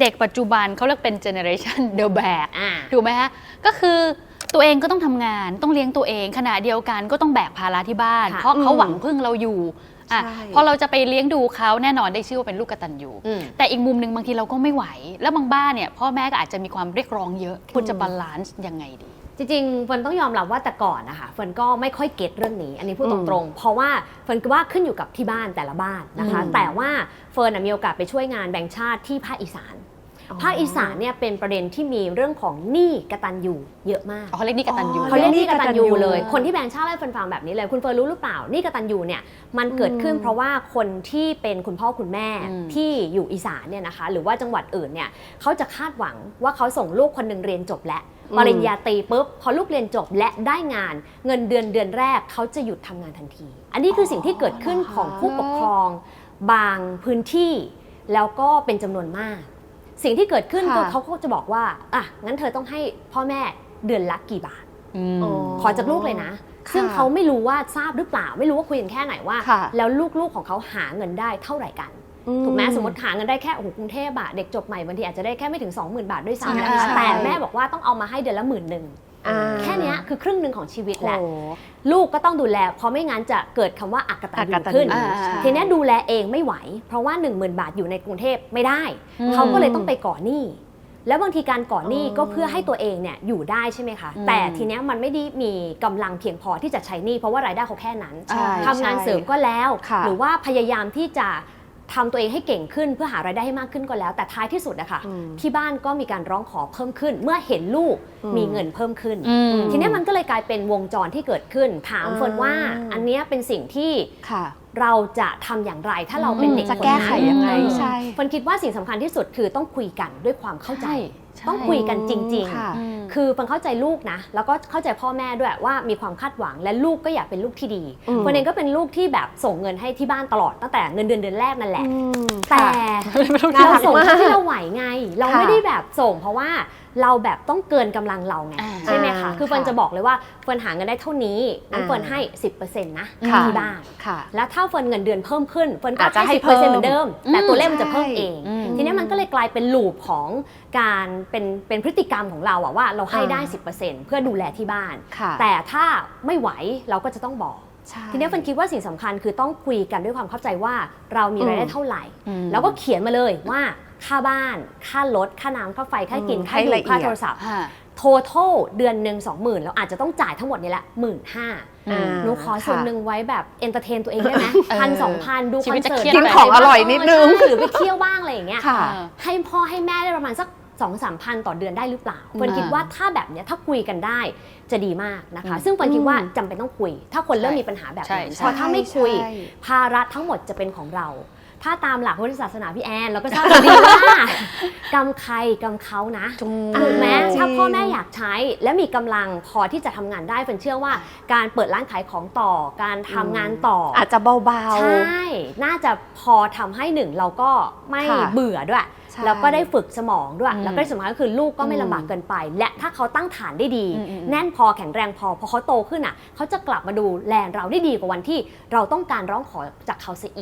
เด็กปัจจุบันเขาเรียกเป็นเจเนอเรชันเดอะแบกอ่าถูกไหมฮะก็คือตัวเองก็ต้องทำงานต้องเลี้ยงตัวเองขณะเดียวกันก็ต้องแบกภาระที่บ้านค่ะเพราะเขาอืมหวังพึ่งเราอยู่อะใช่พอเราจะไปเลี้ยงดูเขาแน่นอนได้ชื่อว่าเป็นลูกกตัญญูอืมแต่อีกมุมหนึ่งบางทีเราก็ไม่ไหว แล้วบางบ้านเนี่ยพ่อแม่ก็อาจจะมีความเรียกร้องเยอะคุณจะบาลานซ์ยังไงดี จริงๆเฟิร์นต้องยอมรับว่าแต่ก่อนนะคะเฟิร์นก็ไม่ค่อยเก็ตเรื่องนี้ อันนี้พูดอืตมรงๆ เพราะว่าเฟิร์นก็ว่าขึ้นอยู่กับที่บ้านแต่ละบ้านนะคะอืมแต่ว่าเฟิร์นนะมีโอกาสไปช่วยงานแบ่งชาติที่ภาคอีสาน ภาคอีสานเนี่ยเป็นประเด็นที่มีเรื่องของหนี้กตัญญูเยอะมากอ๋อเขาเรียกนี่กตัญญูอ๋อเขาเรียกหนี้กตัญญูเลยกตัญญูคนที่แบ่งชาติให้เฟิร์นฟังแบบนี้เลย คุณเฟิร์นรู้หรือเปล่าหนี้กตัญญูเนี่ยมันเกิดขึ้นอืมเพราะว่าคนที่เป็นคุณพ่อคุณแม่อืมที่อยู่อีสานเนี่ยนะคะ หรือว่าจังหวัดอื่นเนี่ยเขาจะคาดหวังว่าเขาส่งลูกคนหนึ่งเรียนจบแล้วอืมปริญญาตรีปุ๊บพอลูกเรียนจบและได้งาน เงินเดือนเดือนแรกเขาจะหยุดทำงานทันที อันนี้คือสิ่งที่เกิดขึ้นของผู้ปกครอง บางพื้นที่ แล้วก็เป็นจำนวนมาก สิ่งที่เกิดขึ้นค่ะก็เขาก็จะบอกว่าอะงั้นเธอต้องให้พ่อแม่เดือนละกี่บาทอืมอ๋อขอจากลูกเลยนะ ค่ะซึ่งเขาไม่รู้ว่าทราบหรือเปล่า ไม่รู้ว่าคุยกันแค่ไหนว่า ค่ะ แล้วลูกๆของเขาหาเงินได้เท่าไหร่กัน ถูกไหมสมมติหาเงินได้แค่โอ้โหกรุงเทพอะเด็กจบใหม่บางทีอาจจะได้แค่ไม่ถึง 20,000 บาทด้วยซ้ำนะใช่คะใช่ แต่แม่บอกว่าต้องเอามาให้เดือนละหมื่นหนึ่งอ่า แค่เนี้ยคือครึ่งหนึ่งของชีวิตแหละโอ้ลูกก็ต้องดูแล เพราะไม่งั้นจะเกิดคำว่าอักตันอักยูตันยูขึ้นอ่าทีเนี้ยดูแลเองไม่ไหว เพราะว่า 1 0,000 บาทอยู่ในกรุงเทพไม่ได้อืมเขาก็เลยต้องไปก่อหนี้แล้วบางทีการก่อหนี้อ๋อก็เพื่อให้ตัวเองเนี่ยอยู่ได้ใช่ไหมคะอืมแต่ทีเนี้ยมันไม่ได้มีกำลังเพียงพอที่จะใช้หนี้เพราะว่ารายได้เขาแค่นั้นใช่ทำงานเสริมก็แล้วค่ะหรือว่าพยายามที่จะ ทำตัวเองให้เก่งขึ้นเพื่อหารายได้ให้มากขึ้นก็แล้ว แต่ท้ายที่สุดอะค่ะอืมที่บ้านก็มีการร้องขอเพิ่มขึ้น เมื่อเห็นลูกอืมมีเงินเพิ่มขึ้นอืมทีเนี้ยมันก็เลยกลายเป็นวงจรที่เกิดขึ้น ถามอ่าเฟิร์นว่าอันเนี้ยเป็นสิ่งที่ค่ะเราจะทำอย่างไรถ้าเราเป็นเด็กจะคนแก้นั้นไขยังไงเออใช่เฟิร์นคิดว่าสิ่งสำคัญที่สุดคือต้องคุยกันด้วยความเข้าใจใช่ใช่ต้องคุยกันจริงค่ะอืมๆ คือเฟิร์นเข้าใจลูกนะ แล้วก็เข้าใจพ่อแม่ด้วยว่ามีความคาดหวังและลูกก็อยากเป็นลูกที่ดีอืมเฟิร์นเองก็เป็นลูกที่แบบส่งเงินให้ที่บ้านตลอดตั้งแต่เงินเดือนเดือนแรกนั่นแหละอืมแต่น่าเรารักส่งมากเท่าที่เราไหวไง เราค่ะไม่ได้แบบส่งเพราะว่าเราแบบต้องเกินกำลังเราไงอ่าใช่ไหมคะอ่าคือเฟิร์นค่ะจะบอกเลยว่าเฟิร์นหาเงินได้เท่านี้งั้นอ่าเฟิร์นให้ 10%นะค่ะที่บ้านค่ะแล้วถ้าเฟิร์นเงินเดือนเพิ่มขึ้นเฟิร์นก็อาจจะให้ให้สิบเปอร์เซ็นต์เหมือนเดิมเพิ่มแต่ตัวเลขมันจะเพิ่มใช่เองอืม ทีนี้มันก็เลยกลายเป็นลูปของการเป็นเป็นพฤติกรรมของเราอะว่าเราให้ได้ 10%เพื่อดูแลที่บ้านค่ะแต่ถ้าไม่ไหวเราก็จะต้องบอกใช่ทีนี้เฟิร์นคิดว่าสิ่งสำคัญคือต้องคุยกันด้วยความเข้าใจว่าเรามีรายได้อืมเท่าไหร่อืมแล้วก็เขียนมาเลยว่าค่าบ้าน ค่ารถ ค่าน้ำค่าไฟ ค่ากินอืมค่าดูให้ละเอียดค่าโทรศัพท์ค่ะ total เดือนหนึ่งสองหมื่นเราอาจจะต้องจ่ายทั้งหมดนี่แหละหมื่นห้าอืมหนูขอส่วนหนึ่งไว้แบบเอนเตอร์เทนตัวเองได้ไหมเออพันสองพันดูชีคอวินตจะเสิร์ตเครียดกินของอร่อยนิดนึงใช่หรือไปเที่ยวบ้างอะไรอย่างเงี้ยค่ะให้พ่อให้แม่ได้ประมาณสักสองสามพันต่อเดือนได้หรือเปล่าเฟิร์นอ่าคิดว่าถ้าแบบเนี้ยถ้าคุยกันได้จะดีมากนะคะอืมซึ่งเฟิร์นคิดว่าอืมจำเป็นต้องคุย ถ้าคนเริ่มใช่มีปัญหาแบบใช่นั้นใช่เพราะถ้าไม่คุยใช่ภาระทั้งหมดจะเป็นของเรา ถ้าตามหลักพุทธศาสนาพี่แอนเราก็ทราบกันดีว่ากรรมใครกรรมเขานะถูกไหมอ่าถ้าพ่อแม่จริงอยากใช้ และมีกำลังพอที่จะทำงานได้เฟิร์นเชื่อว่า การเปิดร้านขายของต่อการทำงานต่อออาจจะเบาใช่น่าจะพอทำให้หนึ่งเราก็ไม่ค่ะเบื่อด้วยใช่แล้วก็ได้ฝึกสมองด้วยอืมแล้วก็ที่สำคัญก็คือลูกก็ไม่อืมลำบากเกินไป และถ้าเขาตั้งฐานได้ดีอืมอืมแน่นพอแข็งแรงพอพอเขาโตขึ้นอะ เขาจะกลับมาดูแลเราได้ดีกว่าวันที่เราต้องการร้องขอจากเขาเสียอีก